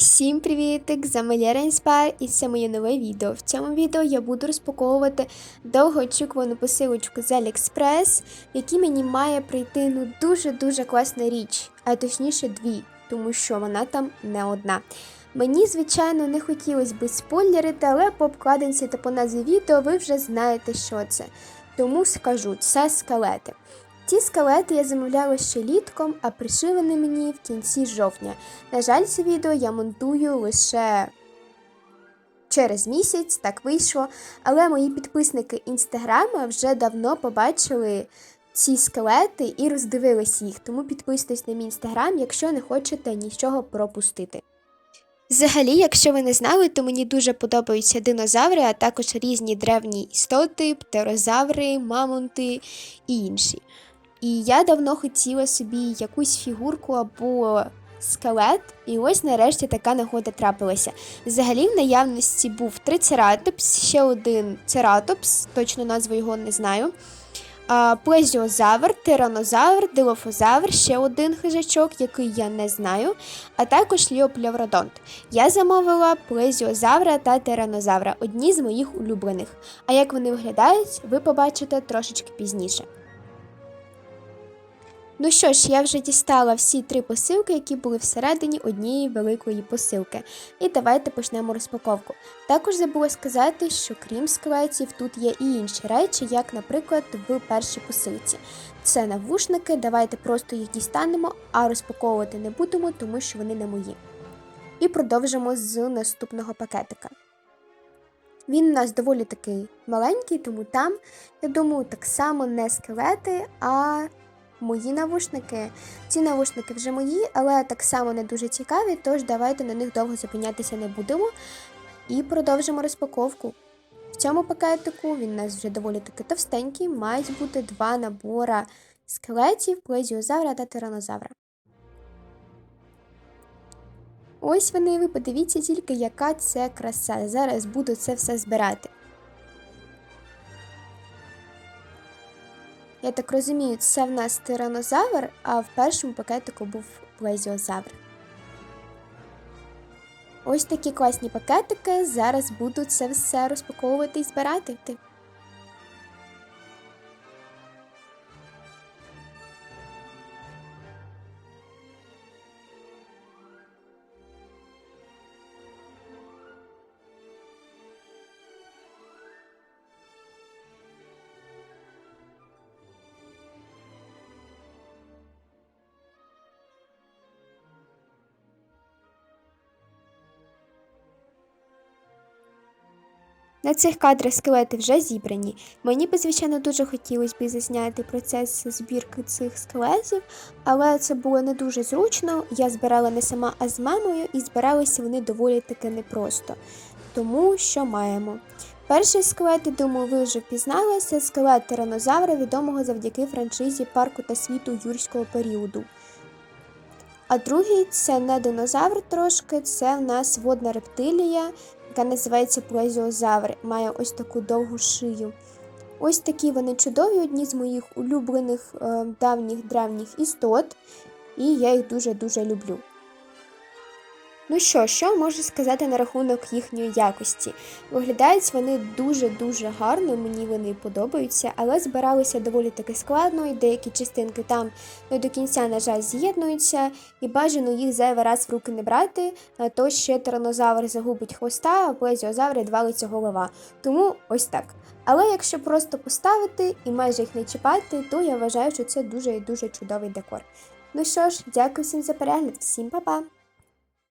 Всім привітик! З вами Лера і це моє нове відео. В цьому відео я буду розпаковувати довгоочікувану посилочку з AliExpress, в мені має прийти ну дуже-дуже класна річ, а точніше дві, тому що вона там не одна. Мені, звичайно, не хотілося би спойлерити, але по обкладинці та по назві відео ви вже знаєте, що це. Тому скажу, це скелети. Ці скелети я замовляла ще літком, а прийшли вони мені в кінці жовтня. На жаль, це відео я монтую лише через місяць, так вийшло. Але мої підписники інстаграма вже давно побачили ці скелети і роздивились їх. Тому підписуйтесь на мій інстаграм, якщо не хочете нічого пропустити. Взагалі, якщо ви не знали, то мені дуже подобаються динозаври, а також різні древні істоти, птерозаври, мамонти і інші. І я давно хотіла собі якусь фігурку або скелет, і ось нарешті така нагода трапилася. Взагалі, в наявності був трицератопс, ще один цератопс, точно назву його не знаю. Плезіозавр, тиранозавр, дилофозавр, ще один хижачок, який я не знаю, а також ліоплевродонт. Я замовила плезіозавра та тиранозавра, одні з моїх улюблених. А як вони виглядають, ви побачите трошечки пізніше. Ну що ж, я вже дістала всі три посилки, які були всередині однієї великої посилки. І давайте почнемо розпаковку. Також забула сказати, що крім скелетів, тут є і інші речі, як, наприклад, в першій посилці. Це навушники, давайте просто їх дістанемо, а розпаковувати не будемо, тому що вони не мої. І продовжимо з наступного пакетика. Він у нас доволі такий маленький, тому там, я думаю, так само не скелети, а мої навушники. Ці навушники вже мої, але так само не дуже цікаві, тож давайте на них довго зупинятися не будемо. І продовжимо розпаковку. В цьому пакетику він у нас вже доволі таки товстенький, мають бути два набора скелетів, плезіозавра та тиранозавра. Ось вони, ви подивіться тільки, яка це краса. Зараз буду це все збирати. Я так розумію, це в нас тиранозавр, а в першому пакетику був плезіозавр. Ось такі класні пакетики. Зараз буду це все розпаковувати і збирати. На цих кадрах скелети вже зібрані. Мені б, звичайно, дуже хотілося б зазняти процес збірки цих скелетів, але це було не дуже зручно. Я збирала не сама, а з мамою, і збиралися вони доволі таки непросто. Тому що маємо. Перший скелет, думаю, ви вже впізнали, це скелет тиранозавра, відомого завдяки франшизі парку та світу юрського періоду. А другий це не динозавр трошки, це в нас водна рептилія, яка називається плезіозавр, має ось таку довгу шию. Ось такі вони чудові, одні з моїх улюблених е, давніх древніх істот, і я їх дуже-дуже люблю. Ну що, що можу сказати на рахунок їхньої якості? Виглядають вони дуже-дуже гарно, мені вони подобаються, але збиралися доволі таки складно, і деякі частинки там не до кінця, на жаль, з'єднуються, і бажано їх зайвий раз в руки не брати, а то ще тиранозавр загубить хвоста, а плезіозаври двалиться голова. Тому ось так. Але якщо просто поставити і майже їх не чіпати, то я вважаю, що це дуже і дуже чудовий декор. Ну що ж, дякую всім за перегляд, всім па-па!